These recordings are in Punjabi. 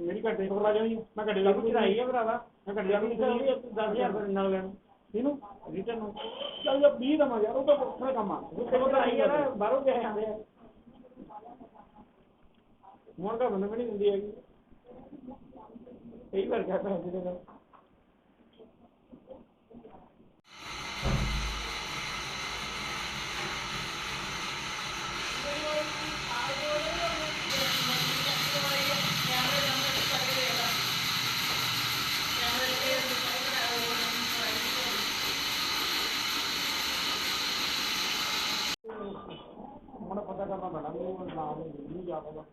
ਮੇਰੀ ਘੱਟੇ ਕੋਲ ਆ ਜਾਣੀ ਮੈਂ ਘੱਟੇ ਲੱਗ ਚੜਾਈ ਆ ਭਰਾਵਾ। ਮੈਂ ਘੱਟੇ ਲੱਗ ਚੜਾਈ 10000 ਰੁਪਏ ਨਾਲ ਲੈਣ। ਇਹਨੂੰ ਰਿਟਰਨ ਨੂੰ ਚੱਲ ਜੇ 20 ਦਮਾ ਯਾਰ, ਉਹ ਤਾਂ ਆਪਣਾ ਕੰਮ ਆ। ਉਹ ਤੇ ਆਈ ਆ ਨਾ, ਬਾਹਰੋਂ ਕੇ ਆਉਂਦੇ ਆ। ਮੋੜ ਦਾ ਬੰਦ ਨਹੀਂ ਹੁੰਦੀ ਹੈਗੀ। ਕਈ ਵਾਰ ਕਹਤਾ ਹੈ ਜਿਹਦੇ ਨਾਲ। ਮੈਨੂੰ ਪਤਾ ਕਰਨਾ ਪੈਣਾ ਵੀ ਉਹ ਨਾਮ ਨਹੀਂ ਯਾਦ ਹੈਗਾ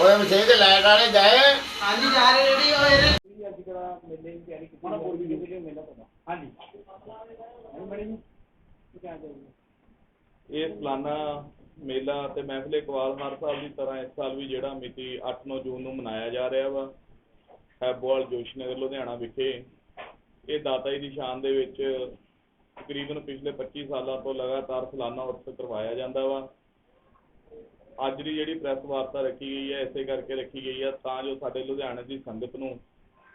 ਓਏ ਮਸੇ ਤੇ ਲਾਈਟ ਵਾਲੇ ਗਏ ਹਾਂਜੀ ਜਾ ਰਹੇ ਰੈਡੀ ਹੋਏ ਨੇ ਵੀ ਅੱਜ ਕਿਹੜਾ ਮੇਲੇ ਦੀ ਤਿਆਰੀ ਕੀਤੀ ਕੋਈ ਵੀ ਵੀਡੀਓ ਮੇਲਾ ਪਤਾ ਹਾਂਜੀ ਕੀ ਇਹ ਸਾਲਾਨਾ ਮੇਲਾ ਤੇ ਮਹਿਫਲ ਇਕਬਾਲ ਹਰ ਸਾਲ ਦੀ ਤਰ੍ਹਾਂ ਇਸ ਸਾਲ ਵੀ ਜਿਹੜਾ ਮਿਤੀ 8-9 ਜੂਨ ਨੂੰ ਮਨਾਇਆ ਜਾ ਰਿਹਾ ਵਾ ਹੈਬੋਵਾਲ ਜੋਸ਼ਨਗਰ ਲੁਧਿਆਣਾ ਵਿਖੇ। ਇਹ ਦਾਤਾ ਜੀ ਦੀ ਸ਼ਾਨ ਦੇ ਵਿੱਚ ਤਕਰੀਬਨ ਪਿਛਲੇ 25 ਸਾਲਾਂ ਤੋਂ ਲਗਾਤਾਰ ਸਾਲਾਨਾ ਉਤਸਵ ਕਰਵਾਇਆ ਜਾਂਦਾ ਵਾ। ਅੱਜ ਦੀ ਜਿਹੜੀ ਪ੍ਰੈਸ ਵਾਰਤਾ ਰੱਖੀ ਗਈ ਹੈ, ਇਸੇ ਕਰਕੇ ਰੱਖੀ ਗਈ ਹੈ ਤਾਂ ਜੋ ਸਾਡੇ ਲੁਧਿਆਣੇ ਦੀ ਸੰਗਤ ਨੂੰ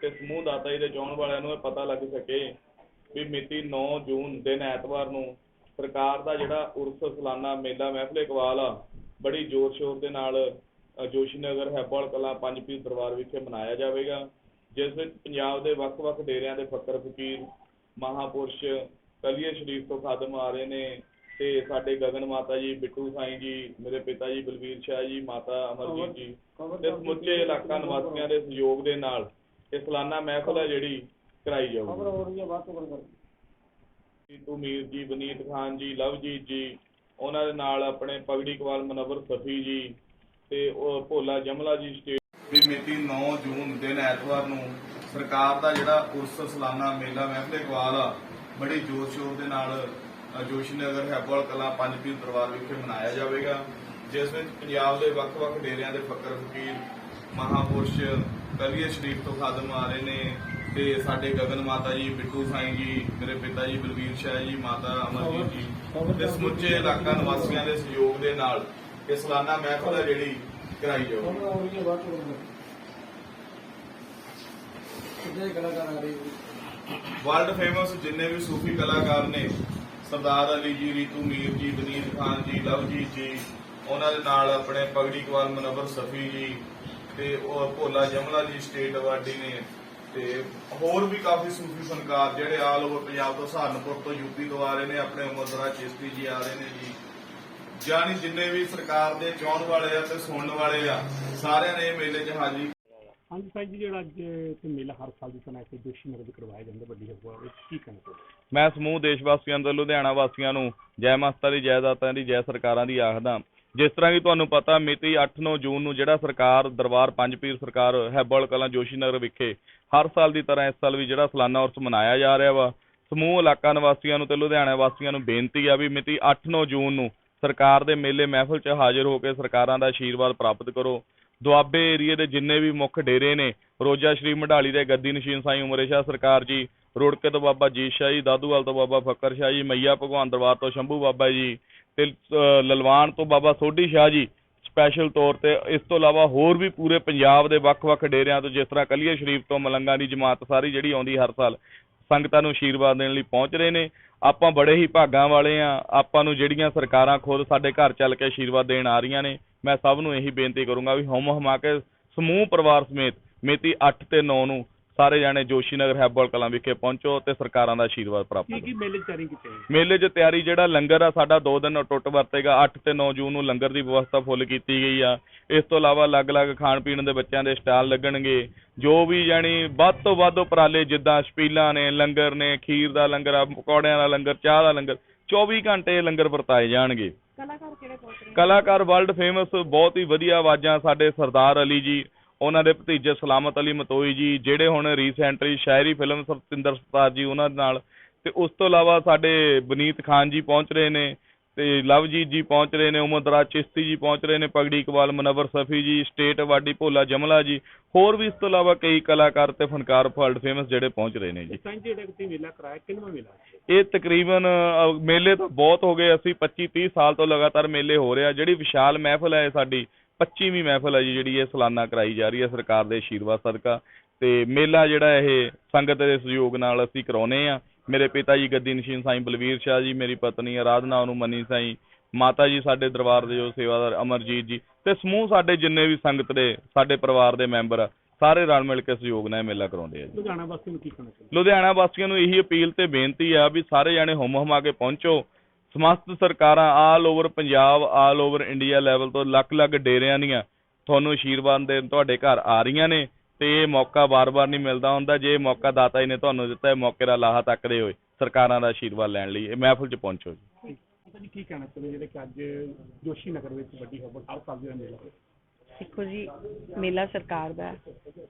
ਤੇ ਸਮੂਹ ਦਾਤਾ ਜੀ ਦੇ ਚਾਹਣ ਵਾਲਿਆਂ ਨੂੰ ਇਹ ਪਤਾ ਲੱਗ ਸਕੇ ਵੀ ਮਿਤੀ 9 ਜੂਨ ਦਿਨ ਐਤਵਾਰ ਨੂੰ ਸਰਕਾਰ ਦਾ ਜਿਹੜਾ ਉਰਸ ਸਾਲਾਨਾ ਮੇਲਾ ਮਹਿਫਲ ਇਕਬਾਲ ਆ, ਬੜੀ ਜ਼ੋਰ ਸ਼ੋਰ ਦੇ ਨਾਲ ਜੋਸ਼ੀ ਨਗਰ, ਹੈਬੋਲ, ਕਲਾਂ ਪੰਜ ਪੀਰ ਦਰਬਾਰ ਵਿਖੇ ਮਨਾਇਆ ਜਾਵੇਗਾ। ਜਿਸ ਵਿੱਚ ਪੰਜਾਬ ਦੇ ਵੱਖ-ਵੱਖ ਡੇਰਿਆਂ ਦੇ ਫਕਰ ਫਕੀਰ ਮਹਾਪੁਰਸ਼ ਕਲੀਏ ਸ਼ਰੀਫ ਤੋਂ ਖਾਦਮ ਆ ਰਹੇ ਨੇ ਤੇ ਸਾਡੇ ਗਗਨ ਮਾਤਾ ਜੀ ਬਿੱਟੂ ਸਾਈਂ ਜੀ ਮੇਰੇ ਪਿਤਾ ਜੀ ਬਲਵੀਰ ਸ਼ਾਹ ਜੀ ਮਾਤਾ ਅਮਰਜੀਤ ਜੀ। ਤੇ ਸਮੁੱਚੇ ਇਲਾਕਾ ਨਿਵਾਸੀਆਂ ਦੇ ਸਹਿਯੋਗ ਦੇ ਨਾਲ ਇਹ ਸਾਲਾਨਾ ਮਹਿਫਲ ਹੈ ਜਿਹੜੀ ਕਰਾਈ ਖਬਰ ਜਾਊਗੀ ਹੋ ਰਹੀ ਹੈ ਬਾਅਦ ਤੋਂ ਗੱਲ ਕਰ ਟੀਟੂ ਮੀਰ ਜੀ ਬਨੀਤ ਖਾਨ ਜੀ ਲਵਜੀਤ ਜੀ ਉਹਨਾਂ ਦੇ ਨਾਲ ਆਪਣੇ ਪਗੜੀ ਕਵਾਲ ਮਨਵਰ ਸਫੀ ਜੀ ਤੇ ਉਹ ਭੋਲਾ ਜਮਲਾ ਜੀ ਸਟੇਟ ਦੀ ਮਿਤੀ 9 ਜੂਨ ਦਿਨ ਐਤਵਾਰ ਨੂੰ ਸਰਕਾਰ ਦਾ ਜਿਹੜਾ ਉਰਸ ਸਾਲਾਨਾ ਮੇਲਾ ਮਹਿਫਲ ਇਕਬਾਲ ਆ ਬੜੀ ਜੋਰ ਸ਼ੋਰ ਦੇ ਨਾਲ ਅ, ਜੋਸ਼ੀਨਗਰ ਹੈਬੋਲ ਕਲਾਂ ਪੰਜ ਪੀਰ ਦਰਬਾਰ ਵਿਖੇ ਮਨਾਇਆ ਜਾਵੇਗਾ ਜਿਸ ਵਿੱਚ ਪੰਜਾਬ ਦੇ ਵੱਖ-ਵੱਖ ਡੇਰਿਆਂ ਦੇ ਫਕਰ ਫਕੀਰ ਮਹਾਪੁਰਸ਼ ਕਲੀਏ ਸ਼ਰੀਫ ਤੋਂ ਖਾਦਮ ਆ ਰਹੇ ਨੇ ਤੇ ਸਾਡੇ ਗਗਨ ਮਾਤਾ ਜੀ ਬਿੱਟੂ ਸਾਈਂ ਜੀ ਮੇਰੇ ਪਿਤਾ ਜੀ ਬਲਵੀਰ ਸ਼ਾਹ ਜੀ ਮਾਤਾ ਅਮਰਜੀਤ ਜੀ ਤੇ ਸਮੁੱਚੇ ਇਲਾਕਾ ਨਿਵਾਸੀਆਂ ਦੇ ਸਹਿਯੋਗ ਦੇ ਨਾਲ ਇਹ ਸਾਲਾਨਾ ਮਹਿਫਲ ਹੈ ਜਿਹੜੀ ਕਰਾਈ ਜਾਊਗੀ। ਕਿੱਥੇ ਕਲਾਕਾਰ ਆ ਰਹੇ ਵਰਲਡ ਫੇਮਸ ਜਿੰਨੇ ਵੀ ਸੂਫੀ ਕਲਾਕਾਰ ਨੇ, ਸਰਦਾਰ ਅਲੀ ਜੀ, ਰੀਤੂ, ਮੀਰ ਜੀ ਬਨੀਤ ਖਾਨ ਜੀ, ਲਵਜੀਤ ਜੀ, ਉਹਨਾਂ ਦੇ ਨਾਲ ਆਪਣੇ ਪਗੜੀ ਕਵਾਲ ਮਨਵਰ ਸਫੀ ਜੀ ਤੇ ਉਹ ਭੋਲਾ ਜਮਲਾ ਜੀ ਸਟੇਟ ਅਵਾਰਡੀ ਨੇ ਤੇ ਹੋਰ ਵੀ ਕਾਫੀ ਸੂਫੀ ਫਨਕਾਰ ਜਿਹੜੇ ਆਲ ਓਵਰ ਪੰਜਾਬ ਤੋਂ ਸਹਾਰਨਪੁਰ ਤੋਂ ਯੂਪੀ ਤੋਂ ਆ ਰਹੇ ਨੇ, ਆਪਣੇ ਉਮਰਦਰਾ ਚਿਸ਼ਤੀ ਜੀ ਆ ਰਹੇ ਨੇ ਜੀ। ਜਾਨੀ ਜਿੰਨੇ ਵੀ ਸਰਕਾਰ ਦੇ ਚਾਹਣ ਵਾਲੇ ਆ ਤੇ ਸੁਣਨ ਵਾਲੇ ਆ, ਸਾਰਿਆਂ ਨੇ ਮੇਲੇ 'ਚ ਹਾਜ਼ਰੀ ਹਾਂਜੀ ਸਾਈਂ ਜੀ, ਜਿਹੜਾ ਅੱਜ ਤੇ ਮੇਲਾ ਹਰ ਸਾਲ ਦੀ ਤਰ੍ਹਾਂ ਇੱਥੇ ਜੋਸ਼ੀ ਨਗਰ ਵਿੱਚ ਕਰਵਾਇਆ ਜਾਂਦਾ, ਵੱਡੀ ਹਵਾ ਵਿੱਚ ਕੀ ਕਹਿਣਾ ਚਾਹੁੰਦੇ ਮੈਂ ਸਮੂਹ ਦੇਸ਼ ਵਾਸੀਆਂ ਤੋਂ ਲੁਧਿਆਣਾ ਵਾਸੀਆਂ ਨੂੰ ਜੈ ਮਾਸਤਾ ਦੀ, ਜੈ ਦਾਤਾਂ ਦੀ, ਜੈ ਸਰਕਾਰਾਂ ਦੀ ਆਖਦਾ ਜਿਸ ਤਰ੍ਹਾਂ ਕਿ ਤੁਹਾਨੂੰ ਪਤਾ, ਮਿਤੀ 8-9 ਜੂਨ ਨੂੰ ਜਿਹੜਾ ਸਰਕਾਰ, ਦਰਬਾਰ ਪੰਜ ਪੀਰ ਸਰਕਾਰ ਹੈਬਲ ਕਲਾਂ ਜੋਸ਼ੀਨਗਰ ਵਿਖੇ ਹਰ ਸਾਲ ਦੀ ਤਰ੍ਹਾਂ ਇਸ ਸਾਲ ਵੀ ਜਿਹੜਾ ਸਾਲਾਨਾ ਉਰਸ ਮਨਾਇਆ ਜਾ ਰਿਹਾ ਵਾ। ਸਮੂਹ ਇਲਾਕਾ ਨਿਵਾਸੀਆਂ ਨੂੰ ਤੇ ਲੁਧਿਆਣਾ ਵਾਸੀਆਂ ਨੂੰ ਬੇਨਤੀ ਆ ਵੀ ਮਿਤੀ 8-9 ਜੂਨ ਨੂੰ ਸਰਕਾਰ ਦੇ ਮੇਲੇ ਮਹਿਫਲ 'ਚ ਹਾਜ਼ਰ ਹੋ ਕੇ ਸਰਕਾਰਾਂ ਦਾ ਆਸ਼ੀਰਵਾਦ ਪ੍ਰਾਪਤ ਕਰੋ। ਦੁਆਬੇ ਏਰੀਏ ਦੇ ਜਿੰਨੇ ਵੀ ਮੁੱਖ ਡੇਰੇ ਨੇ, ਰੋਜਾ ਸ਼੍ਰੀ ਮਢਾਲੀ ਦੇ ਗੱਦੀ ਨਸ਼ੀਨ ਸਾਈਂ ਉਮਰੇ ਸ਼ਾਹ ਸਰਕਾਰ ਜੀ ਰੋੜਕੇ ਤੋਂ ਬਾਬਾ ਜੀਤ ਸ਼ਾਹ ਜੀ ਦਾਦੂਵਾਲ ਤੋਂ ਬਾਬਾ ਫੱਕਰ ਸ਼ਾਹ ਜੀ, ਮਈਆ ਭਗਵਾਨ ਦਰਬਾਰ ਤੋਂ ਸ਼ੰਭੂ ਬਾਬਾ ਜੀ ਤੇ ਲਲਵਾਨ ਤੋਂ ਬਾਬਾ ਸੋਢੀ ਸ਼ਾਹ ਜੀ ਸਪੈਸ਼ਲ ਤੌਰ ਤੇ ਇਸ ਤੋਂ ਇਲਾਵਾ ਹੋਰ ਵੀ ਪੂਰੇ ਪੰਜਾਬ ਦੇ ਵੱਖ-ਵੱਖ ਡੇਰਿਆਂ ਤੋਂ ਜਿਸ ਤਰ੍ਹਾਂ ਕਲੀਏ ਸ਼ਰੀਫ ਤੋਂ ਮਲੰਗਾ ਦੀ ਜਮਾਤ ਸਾਰੀ ਜਿਹੜੀ ਆਉਂਦੀ ਹਰ ਸਾਲ, ਸੰਗਤਾਂ ਨੂੰ ਆਸ਼ੀਰਵਾਦ ਦੇਣ ਲਈ ਪਹੁੰਚ ਰਹੇ ਨੇ। ਆਪਾਂ ਬੜੇ ਹੀ ਭਾਗਾਂ ਵਾਲੇ ਆ, ਆਪਾਂ ਨੂੰ ਜਿਹੜੀਆਂ ਸਰਕਾਰਾਂ ਖੁਦ ਸਾਡੇ ਘਰ ਚੱਲ ਕੇ ਆਸ਼ੀਰਵਾਦ ਦੇਣ ਆ ਰਹੀਆਂ ਨੇ ਮੈਂ ਸਭ ਨੂੰ ਇਹੀ ਬੇਨਤੀ ਕਰੂੰਗਾ ਵੀ ਹਮ ਹਮਾ ਕੇ ਸਮੂਹ ਪਰਿਵਾਰ ਸਮੇਤ ਮਿਤੀ 8 ਤੇ 9 ਨੂੰ ਸਾਰੇ ਜਾਣੇ ਜੋਸ਼ੀ ਨਗਰ ਹੈਬੋਲ ਕਲਾਂ ਵਿਖੇ ਪਹੁੰਚੋ ਤੇ ਸਰਕਾਰਾਂ ਦਾ ਆਸ਼ੀਰਵਾਦ ਪ੍ਰਾਪਤ ਕਰੋ। ਕੀ ਮੇਲੇ ਤਿਆਰੀ ਕੀਤੀ ਹੈ? ਮੇਲੇ 'ਚ ਤਿਆਰੀ ਜਿਹੜਾ ਲੰਗਰ ਆ ਸਾਡਾ 2 ਦਿਨ ਟੁੱਟ ਵਰਤੇਗਾ। 8 ਤੇ 9 ਜੂਨ ਨੂੰ ਲੰਗਰ ਦੀ ਵਿਵਸਥਾ ਫੁੱਲ ਕੀਤੀ ਗਈ ਆ। ਇਸ ਤੋਂ ਇਲਾਵਾ ਅਲੱਗ-ਅਲੱਗ ਖਾਣ ਪੀਣ ਦੇ ਬੱਚਿਆਂ ਦੇ ਸਟਾਲ ਲੱਗਣਗੇ। ਜੋ ਵੀ ਯਾਨੀ ਵੱਧ ਤੋਂ ਵੱਧ ਉਪਰਾਲੇ ਜਿੱਦਾਂ ਛਪੀਲਾਂ ਨੇ ਲੰਗਰ ਨੇ ਖੀਰ ਦਾ ਲੰਗਰ ਆ ਪਕੌੜਿਆਂ ਦਾ ਲੰਗਰ ਚਾਹ ਦਾ ਲੰਗਰ 24 ਘੰਟੇ ਲੰਗਰ ਵਰਤਾਏ ਜਾਣਗੇ। ਕਲਾਕਾਰ ਕਲਾਕਾਰ ਵਰਲਡ ਫੇਮਸ ਬਹੁਤ ਹੀ ਵਧੀਆ ਆਵਾਜ਼ਾਂ ਸਾਡੇ ਸਰਦਾਰ ਅਲੀ ਜੀ, ਉਹਨਾਂ ਦੇ ਭਤੀਜੇ ਸਲਾਮਤ ਅਲੀ ਮਤੋਈ ਜੀ, ਜਿਹੜੇ ਹੁਣ ਰੀਸੈਂਟਲੀ ਸ਼ਾਇਰੀ ਫਿਲਮ ਸਤਿੰਦਰ ਸਰਤਾਰ ਜੀ ਉਹਨਾਂ ਦੇ ਨਾਲ ਤੇ ਉਸ ਤੋਂ ਇਲਾਵਾ ਸਾਡੇ ਬਨੀਤ ਖਾਨ ਜੀ ਪਹੁੰਚ ਰਹੇ ਨੇ ਤੇ ਲਵਜੀਤ ਜੀ ਪਹੁੰਚ ਰਹੇ ਨੇ ਉਮਦਰਾ ਚਿਸ਼ਤੀ ਜੀ ਪਹੁੰਚ ਰਹੇ ਨੇ ਪਗੜੀ ਇਕਬਾਲ ਮਨਵਰ ਸਫੀ ਜੀ ਸਟੇਟ ਵਾਡੀ ਭੋਲਾ ਜਮਲਾ ਜੀ ਹੋਰ ਵੀ ਇਸ ਤੋਂ ਇਲਾਵਾ ਕਈ ਕਲਾਕਾਰ ਤੇ ਫਨਕਾਰ ਵਰਲਡ ਫੇਮਸ ਜਿਹੜੇ ਪਹੁੰਚ ਰਹੇ ਨੇ ਜੀ। ਇਸ ਟਾਈਮ ਜਿਹੜਾ ਤੁਸੀਂ ਮੇਲਾ ਕਰਾਇਆ ਕਿੰਨਵਾਂ ਮੇਲਾ? ਇਹ ਤਕਰੀਬਨ ਮੇਲੇ ਤਾਂ ਬਹੁਤ ਹੋ ਗਏ ਅਸੀਂ 25 30 ਸਾਲ ਤੋਂ ਲਗਾਤਾਰ ਮੇਲੇ ਹੋ ਰਿਹਾ ਜਿਹੜੀ ਵਿਸ਼ਾਲ ਮਹਿਫਲ ਹੈ ਸਾਡੀ 25ਵੀਂ ਮਹਿਫਲ ਹੈ ਜੀ ਜਿਹੜੀ ਇਹ ਸਾਲਾਨਾ ਕਰਾਈ ਜਾ ਰਹੀ ਹੈ ਸਰਕਾਰ ਦੇ ਆਸ਼ੀਰਵਾਦ ਸਦਕਾ। ਤੇ ਮੇਲਾ ਜਿਹੜਾ ਇਹ ਸੰਗਤ ਦੇ ਸਹਿਯੋਗ ਨਾਲ ਅਸੀਂ ਕਰਾਉਨੇ ਆ ਮੇਰੇ ਪਿਤਾ ਜੀ ਗੱਦੀ ਨਸ਼ੀਨ ਸਾਈਂ ਬਲਵੀਰ ਸ਼ਾਹ ਜੀ ਮੇਰੀ ਪਤਨੀ ਆਰਾਧਨਾ ਉਹਨੂੰ ਮਨੀ ਸਾਈਂ ਮਾਤਾ ਜੀ ਸਾਡੇ ਦਰਬਾਰ ਦੇ ਜੋ ਸੇਵਾਦਾਰ ਅਮਰਜੀਤ ਜੀ ਤੇ ਸਮੂਹ ਸਾਡੇ ਜਿੰਨੇ ਵੀ ਸੰਗਤ ਦੇ ਸਾਡੇ ਪਰਿਵਾਰ ਦੇ ਮੈਂਬਰ ਆ ਸਾਰੇ ਰਲ ਮਿਲ ਕੇ ਸਹਿਯੋਗ ਨਾਲ ਇਹ ਮੇਲਾ ਕਰਾਉਂਦੇ ਆ ਜੀ। ਲੁਧਿਆਣਾ ਵਾਸੀ ਨੂੰ ਕੀ ਕਹਿਣਾ ਚਾਹੁੰਦੇ ਲੁਧਿਆਣਾ ਵਾਸੀਆਂ ਨੂੰ ਇਹੀ ਅਪੀਲ ਤੇ ਬੇਨਤੀ ਆ ਵੀ ਸਾਰੇ ਜਾਣੇ ਹੁਮ ਹੁਮਾ ਕੇ ਪਹੁੰਚੋ। ਸਮਸਤ ਸਰਕਾਰਾਂ all over Punjab all over India level ਤੋਂ ਲੱਖ ਲੱਖ ਡੇਰਿਆਂ ਦੀਆਂ ਤੁਹਾਨੂੰ ਆਸ਼ੀਰਵਾਦ ਦੇਣ ਤੁਹਾਡੇ ਘਰ ਆ ਰਹੀਆਂ ਨੇ। ਤੇ ਇਹ ਮੌਕਾ ਵਾਰ-ਵਾਰ ਨਹੀਂ ਮਿਲਦਾ ਹੁੰਦਾ। ਜੇ ਇਹ ਮੌਕਾ ਦਾਤਾ ਜੀ ਨੇ ਤੁਹਾਨੂੰ ਦਿੱਤਾ ਹੈ ਮੌਕੇ ਦਾ ਲਾਹਾ ਤੱਕਦੇ ਹੋਏ ਸਰਕਾਰਾਂ ਦਾ ਆਸ਼ੀਰਵਾਦ ਲੈਣ ਲਈ ਇਹ ਮਹਿਫਲ 'ਚ ਪਹੁੰਚੋ ਜੀ। ਪਤਾ ਜੀ ਕੀ ਕਹਿਣਾ ਚਾਹੁੰਦੇ ਜਿਹੜੇ ਕਿ ਅੱਜ ਜੋਸ਼ੀ ਨਗਰ ਵਿੱਚ ਵੱਡੀ ਖਬਰ ਹਰ ਸਾਲ ਦਾ ਮੇਲਾ ਹੋਇਆ। ਦੇਖੋ ਜੀ ਮੇਲਾ ਸਰਕਾਰ ਦਾ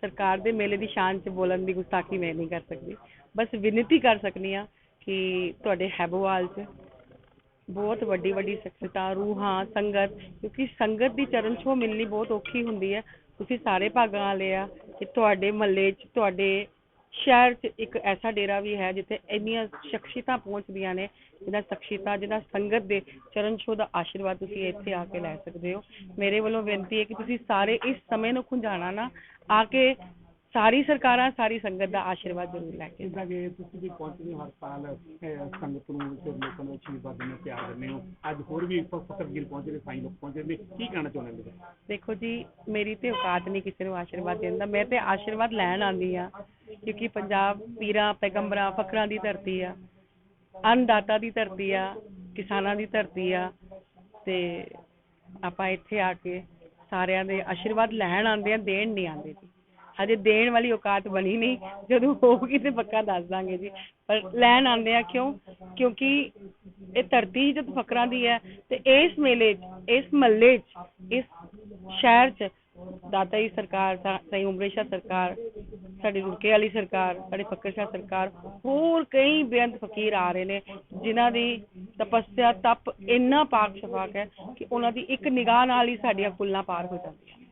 ਸਰਕਾਰ ਦੇ ਮੇਲੇ ਦੀ ਸ਼ਾਨ 'ਚ ਬੋਲਣ ਦੀ ਗੁਸਤਾਖੀ ਮੈਂ ਨਹੀਂ ਕਰ ਸਕਦੀ। ਬਸ ਵਿਨਤੀ ਕਰ ਸਕਨੀ ਆ ਕਿ ਤੁਹਾਡੇ ਹੈਬੋਵਾਲ 'ਚ ਬਹੁਤ ਵੱਡੀ ਵੱਡੀ ਸ਼ਖਸੀਅਤਾਂ ਰੂਹਾਂ ਸੰਗਤ ਕਿਉਂਕਿ ਸੰਗਤ ਦੀ ਚਰਨ ਛੋਹ ਮਿਲਣੀ ਬਹੁਤ ਔਖੀ ਹੁੰਦੀ ਹੈ। ਤੁਸੀਂ ਸਾਰੇ ਭਾਗਾਂ ਵਾਲੇ ਆ ਕਿ ਤੁਹਾਡੇ ਮਹੱਲੇ 'ਚ, ਤੁਹਾਡੇ ਸ਼ਹਿਰ 'ਚ ਇੱਕ ਐਸਾ ਡੇਰਾ ਵੀ ਹੈ ਜਿੱਥੇ ਇੰਨੀਆਂ ਸ਼ਖਸੀਅਤਾਂ ਪਹੁੰਚਦੀਆਂ ਨੇ ਜਿਹਨਾਂ ਸ਼ਖਸੀਅਤਾਂ ਜਿਹਨਾਂ ਸੰਗਤ ਦੇ ਚਰਨ ਛੋਹ ਦਾ ਆਸ਼ੀਰਵਾਦ ਤੁਸੀਂ ਇੱਥੇ ਆ ਕੇ ਲੈ ਸਕਦੇ ਹੋ। ਮੇਰੇ ਵੱਲੋਂ ਬੇਨਤੀ ਹੈ ਕਿ ਤੁਸੀਂ ਸਾਰੇ ਇਸ ਸਮੇਂ ਨੂੰ ਖੁੰਝਾਣਾ ਨਾ, ਆ ਕੇ ਸਾਰੀ ਸਰਕਾਰਾਂ ਸਾਰੀ ਸੰਗਤ ਦਾ ਆਸ਼ੀਰਵਾਦ ਜ਼ਰੂਰ ਲੈ ਕੇ ਜਿੱਦਾਂ ਕਿ ਤੁਸੀਂ ਵੀ ਪਹੁੰਚਦੇ ਹਰ ਸਾਲ ਸੰਗਤ ਨੂੰ ਤੇ ਲੋਕਾਂ ਨੂੰ ਆਸ਼ੀਰਵਾਦ ਦਿੰਦੇ ਪਿਆਰ ਦਿੰਦੇ ਹੋ। ਅੱਜ ਹੋਰ ਵੀ ਫਕਰਗਿਲ ਪਹੁੰਚੇ ਨੇ ਸਾਈਂ ਲੋਕ ਪਹੁੰਚੇ ਨੇ। ਕੀ ਕਹਿਣਾ ਚਾਹੁੰਦੇ ਨੇ? ਦੇਖੋ ਜੀ ਮੇਰੀ ਤੇ ਔਕਾਤ ਨਹੀਂ ਕਿਸੇ ਨੂੰ ਆਸ਼ੀਰਵਾਦ ਦੇਣ ਦਾ। ਮੈਂ ਤੇ ਆਸ਼ੀਰਵਾਦ ਲੈਣ ਆਂਦੀ ਆ ਕਿਉਂਕਿ ਪੰਜਾਬ ਪੀਰਾਂ ਪੈਗੰਬਰਾਂ ਫਕਰਾਂ ਦੀ ਧਰਤੀ ਆ ਅੰਨਦਾਤਾ ਦੀ ਧਰਤੀ ਆ ਕਿਸਾਨਾਂ ਦੀ ਧਰਤੀ ਆ ਤੇ ਆਪਾਂ ਇੱਥੇ ਆ ਕੇ ਸਾਰਿਆਂ ਦੇ ਆਸ਼ੀਰਵਾਦ ਲੈਣ ਆਂਦੇ ਆ ਦੇਣ ਨਹੀਂ ਆਂਦੇ ਜੀ। ਹਜੇ ਦੇਣ ਵਾਲੀ ਔਕਾਤ ਬਣੀ ਨਹੀਂ। ਜਦੋਂ ਹੋਊਗੀ ਤੇ ਪੱਕਾ ਦੱਸ ਦਾਂਗੇ ਜੀ। ਪਰ ਲੈਣ ਆਉਂਦੇ ਆ ਕਿਉਂ? ਕਿਉਂਕਿ ਇਹ ਧਰਤੀ ਜਦ ਫਕਰਾਂ ਦੀ ਹੈ ਤੇ ਇਸ ਮੇਲੇ 'ਚ, ਇਸ ਮਹੱਲੇ 'ਚ, ਇਸ ਸ਼ਹਿਰ 'ਚ ਦਾਤਾ ਜੀ ਸਰਕਾਰ, ਸਾ- ਸਹੀ ਉਮਰੇਸ਼ਾ ਸਰਕਾਰ, ਸਾਡੀ ਰੁਕੇ ਵਾਲੀ ਸਰਕਾਰ, ਸਾਡੇ ਫਕਰ ਸ਼ਾਹ ਸਰਕਾਰ, ਹੋਰ ਕਈ ਬੇਅੰਤ ਫਕੀਰ ਆ ਰਹੇ ਨੇ, ਜਿਨ੍ਹਾਂ ਦੀ ਤਪੱਸਿਆ, ਤਪ ਇੰਨਾ ਪਾਕ ਸ਼ਫਾਕ ਹੈ ਕਿ ਉਹਨਾਂ ਦੀ ਇੱਕ ਨਿਗਾਹ ਨਾਲ ਹੀ ਸਾਡੀਆਂ ਕੁੱਲਾਂ ਪਾਰ ਹੋ ਜਾਂਦੀਆਂ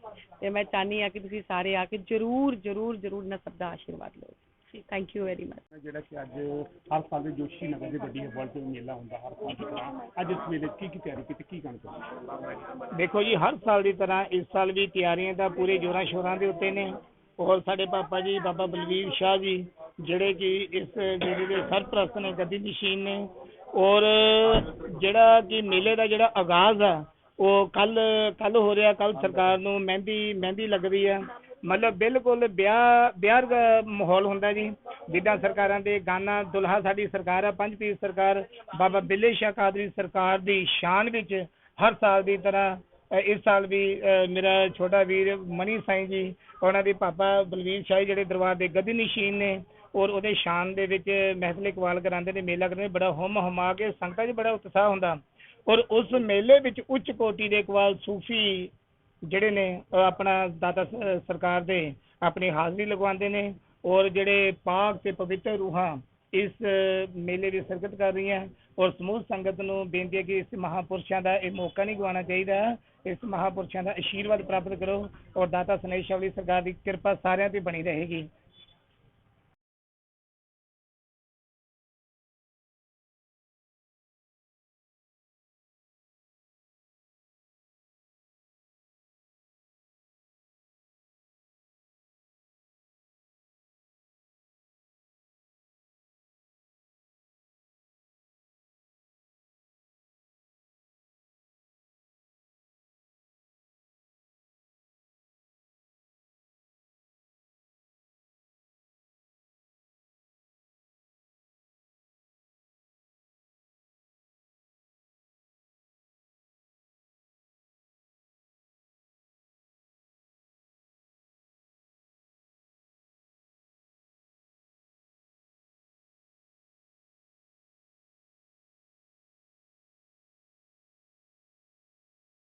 ਤੇ ਮੈਂ ਚਾਹਨੀ ਆ ਕਿ ਤੁਸੀਂ ਸਾਰੇ ਆ ਕੇ ਜਰੂਰ ਜਰੂਰ ਜਰੂਰ ਨਾ ਸਭ ਦਾ ਆਸ਼ੀਰਵਾਦ ਲਓ। ਥੈਂਕ ਯੂ ਵੈਰੀ ਮਚ ਜਿਹੜਾ ਕਿ ਅੱਜ ਹਰ ਸਾਲ ਦੇ ਜੋਸ਼ੀ ਨਗਰ ਦੇ ਵੱਡੀ ਤੇ ਮੇਲਾ ਹੁੰਦਾ ਹਰ ਸਾਲ ਦੀ ਤਰ੍ਹਾਂ ਅੱਜ ਇਸ ਮੇਲੇ ਕੀ ਕੀ ਤਿਆਰੀ ਕੀਤੀ ਕੀ ਚਾਹੁੰਦੇ ਦੇਖੋ ਜੀ ਹਰ ਸਾਲ ਦੀ ਤਰ੍ਹਾਂ ਇਸ ਸਾਲ ਵੀ ਤਿਆਰੀਆਂ ਤਾਂ ਪੂਰੇ ਜੋਰਾਂ ਸ਼ੋਰਾਂ ਦੇ ਉੱਤੇ ਨੇ। ਔਰ ਸਾਡੇ ਪਾਪਾ ਜੀ ਬਾਬਾ ਬਲਵੀਰ ਸ਼ਾਹ ਜੀ ਜਿਹੜੇ ਕਿ ਇਸ ਜਿਹੜੇ ਦੇ ਸਰਪ੍ਰਸਤ ਨੇ ਗੱਦੀ ਨਸ਼ੀਨ ਨੇ। ਔਰ ਜਿਹੜਾ ਕਿ ਮੇਲੇ ਦਾ ਜਿਹੜਾ ਆਗਾਜ਼ ਆ ਉਹ ਕੱਲ ਕੱਲ ਹੋ ਰਿਹਾ ਕੱਲ ਸਰਕਾਰ ਨੂੰ ਮਹਿੰਦੀ ਮਹਿੰਦੀ ਲੱਗਦੀ ਆ। ਮਤਲਬ ਬਿਲਕੁਲ ਵਿਆਹ ਵਿਆਹ ਦਾ ਮਾਹੌਲ ਹੁੰਦਾ ਜੀ। ਜਿੱਦਾਂ ਸਰਕਾਰਾਂ ਦੇ ਗਾਨਾ, ਦੁਲਹਾ ਸਾਡੀ ਸਰਕਾਰ ਆ ਪੰਜ ਪੀਰ ਸਰਕਾਰ, ਬਾਬਾ ਬਿੱਲੇ ਸ਼ਾਹ ਕਾਦਰੀ ਸਰਕਾਰ ਦੀ ਸ਼ਾਨ ਵਿੱਚ ਹਰ ਸਾਲ ਦੀ ਤਰ੍ਹਾਂ ਇਸ ਸਾਲ ਵੀ ਮੇਰਾ ਛੋਟਾ ਵੀਰ ਮਨੀ ਸਾਈਂ ਜੀ, ਉਹਨਾਂ ਦੇ ਪਾਪਾ ਬਲਵੀਰ ਸ਼ਾਹ ਜਿਹੜੇ ਦਰਬਾਰ ਦੇ ਗੱਦੀ ਨਿਸ਼ੀਨ ਨੇ, ਔਰ ਉਹਦੇ ਸ਼ਾਨ ਦੇ ਵਿੱਚ ਮਹਿਫਲ ਇਕਬਾਲ ਕਰਾਉਂਦੇ ਨੇ, ਮੇਲਾ ਕਰਦੇ ਨੇ, ਬੜਾ ਹੁਮ ਹੁਮਾ ਕੇ, ਸੰਗਤਾਂ 'ਚ ਬੜਾ ਉਤਸ਼ਾਹ ਹੁੰਦਾ। ਔਰ ਉਸ ਮੇਲੇ ਵਿੱਚ ਉੱਚ ਕੋਟੀ ਦੇ ਇਕਬਾਲ ਸੂਫੀ ਜਿਹੜੇ ਨੇ ਆਪਣਾ ਦਾਤਾ ਸਰਕਾਰ ਦੇ ਆਪਣੀ ਹਾਜ਼ਰੀ ਲਗਵਾਉਂਦੇ ਨੇ ਔਰ ਜਿਹੜੇ ਪਾਕ ਤੇ ਪਵਿੱਤਰ ਰੂਹਾਂ ਇਸ ਮੇਲੇ ਦੀ ਸ਼ਿਰਕਤ ਕਰ ਰਹੀਆਂ ਔਰ ਸਮੂਹ ਸੰਗਤ ਨੂੰ ਬੇਨਤੀ ਹੈ ਕਿ ਇਸ ਮਹਾਪੁਰਸ਼ਾਂ ਦਾ ਇਹ ਮੌਕਾ ਨਹੀਂ ਗਵਾਉਣਾ ਚਾਹੀਦਾ। ਇਸ ਮਹਾਪੁਰਸ਼ਾਂ ਦਾ ਆਸ਼ੀਰਵਾਦ ਪ੍ਰਾਪਤ ਕਰੋ ਔਰ ਦਾਤਾ ਸਨੇਹ ਸ਼ਾਵਲੀ ਸਰਕਾਰ ਦੀ ਕਿਰਪਾ ਸਾਰਿਆਂ ਤੇ ਬਣੀ ਰਹੇਗੀ।